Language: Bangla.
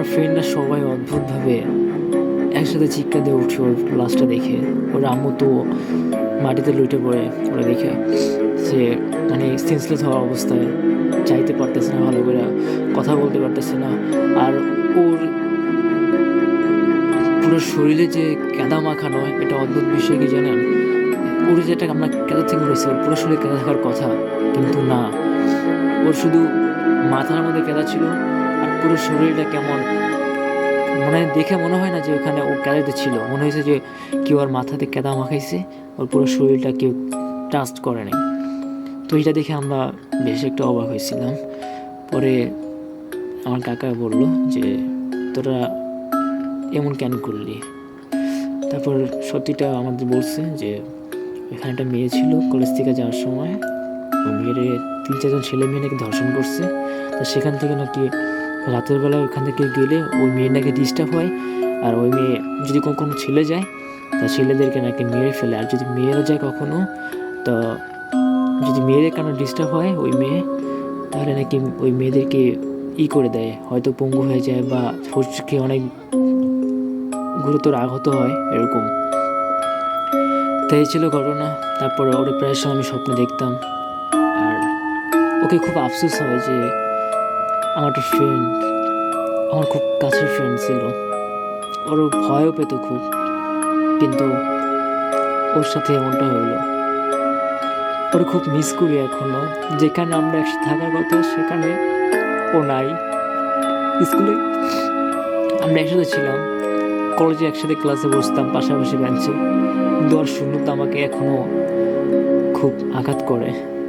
আমার ফ্রেন্ডরা সবাই অদ্ভুতভাবে একসাথে চিৎকার দিয়ে উঠে ওর লাশটা দেখে। ওর আম্মু তো মাটিতে লুটে পড়ে ওরা দেখে। সে মানে সেন্সলেস হওয়ার অবস্থায় চাইতে পারতেছে না, ভালো করে কথা বলতে পারতেছে না। আর ওর পুরো শরীরে যে কেদা মাখানো, এটা অদ্ভুত বিষয় কি জানেন? ওর যেটা আমরা কেদা থেকে রয়েছে ওর পুরো শরীরে কেদা থাকার কথা। কিন্তু না, ওর শুধু মাথার মধ্যে কেদা ছিল পুরো শরীরটা কেমন? মনে দেখে মনে হয় না যে ওখানে ও কেদাতে ছিল। মনে হয়েছে যে কেউ আর মাথাতে কেদা মাখাইছে, ওর পুরো শরীরটা কেউ ট্রাস্ট করে নাই। তো এটা দেখে আমরা বেশ একটু অবাক হয়েছিলাম। পরে আমার কাকা বলল যে, তোরা এমন কেন করলি? তারপর সত্যিটা আমাদের বলছে যে, এখানে একটা মেয়ে ছিল কলেজ থেকে যাওয়ার সময়। মেয়ের তিন চারজন ছেলে মেয়ে নাকি ধর্ষণ করছে। তো সেখান থেকে নাকি রাতের বেলা ওইখান থেকে গেলে ওই মেয়ের নাকি ডিস্টার্ব হয়। আর ওই মেয়ে যদি কোনো কোনো ছেলে যায়, তা ছেলেদেরকে নাকি মেরে ফেলে। আর যদি মেয়েরা যায় কখনো, তো যদি মেয়েদের কারণে ডিস্টার্ব হয় ওই মেয়ে, তাহলে নাকি ওই মেয়েদেরকে ই করে দেয়। হয়তো পঙ্গু হয়ে যায় বা ফুসকে অনেক গুরুতর আহত হয় এরকম। তাই ছিল ঘটনা। তারপরে ওরে প্রায় সময় আমি স্বপ্নে দেখতাম। আর ওকে খুব আফসোস হয় যে আমার একটা ফ্রেন্ড আমার খুব কাছের ফ্রেন্ড ছিল। ওর ভয়ও পেত খুব, কিন্তু ওর সাথে এমনটা হলো। ওর খুব মিস করি এখনও। যেখানে আমরা একসাথে থাকার কথা, সেখানে ও নাই। স্কুলে আমরা একসাথে ছিলাম কলেজে একসাথে ক্লাসে বসতাম, পাশাপাশি বেঞ্চে ওর শূন্যতা আমাকে এখনও খুব আঘাত করে।